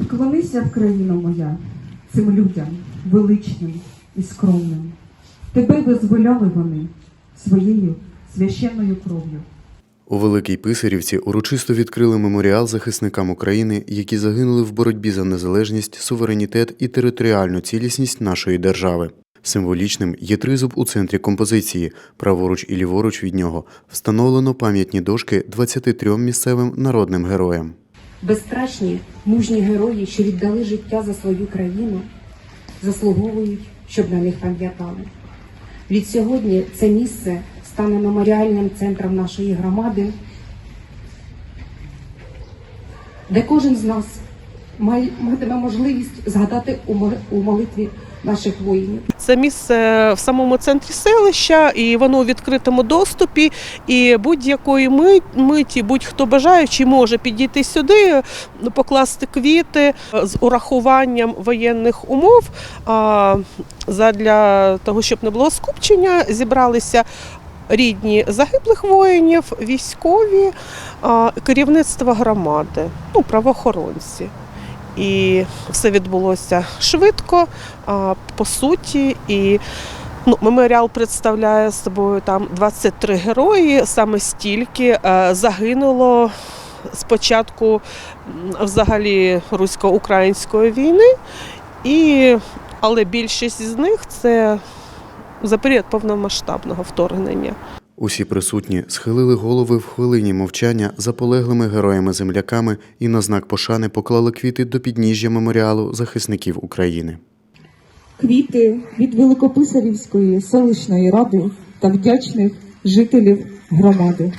Вклонися в країну моя цим людям величним і скромним. Тебе визволяли вони своєю священною кров'ю. У Великій Писарівці урочисто відкрили меморіал захисникам України, які загинули в боротьбі за незалежність, суверенітет і територіальну цілісність нашої держави. Символічним є тризуб у центрі композиції. Праворуч і ліворуч від нього встановлено пам'ятні дошки 23 місцевим народним героям. Безстрашні, мужні герої, що віддали життя за свою країну, заслуговують, щоб на них пам'ятали. Від сьогодні це місце стане меморіальним центром нашої громади, де кожен з нас матиме можливість згадати у молитві наших воїнів. Це місце в самому центрі селища, і воно у відкритому доступі. І будь-якої миті, будь-хто бажаючий може підійти сюди, покласти квіти з урахуванням воєнних умов. А задля того, щоб не було скупчення, зібралися. Рідні загиблих воїнів, військові, керівництво громади, ну, правоохоронці. І все відбулося швидко, по суті. І ну, меморіал представляє собою там 23 герої. Саме стільки е, загинуло з початку взагалі русько-української війни. І, але більшість з них це за період повномасштабного вторгнення. Усі присутні схилили голови в хвилині мовчання за полеглими героями-земляками і на знак пошани поклали квіти до підніжжя меморіалу захисників України. Квіти від Великописарівської селищної ради та вдячних жителів громади.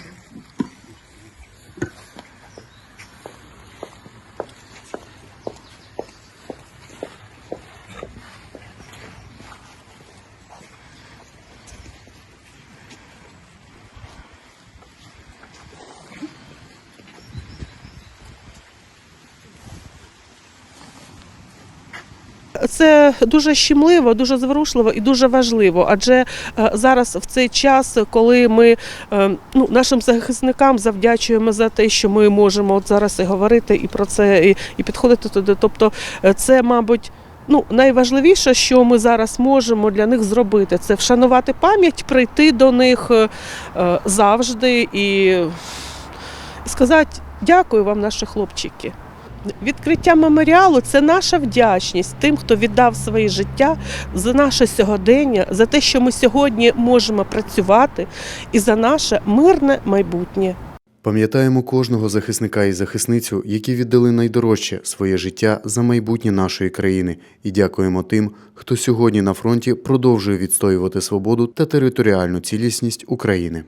Це дуже щемливо, дуже зворушливо і дуже важливо. Адже е, зараз в цей час, коли ми е, ну, нашим захисникам завдячуємо за те, що ми можемо от зараз і говорити і про це, і, і підходити туди. Тобто, е, це, мабуть. Ну, найважливіше, що ми зараз можемо для них зробити, це вшанувати пам'ять, прийти до них завжди і сказати дякую вам, наші хлопчики. Відкриття меморіалу це наша вдячність тим, хто віддав своє життя за наше сьогодення, за те, що ми сьогодні можемо працювати, і за наше мирне майбутнє. Пам'ятаємо кожного захисника і захисницю, які віддали найдорожче своє життя за майбутнє нашої країни, і дякуємо тим, хто сьогодні на фронті продовжує відстоювати свободу та територіальну цілісність України.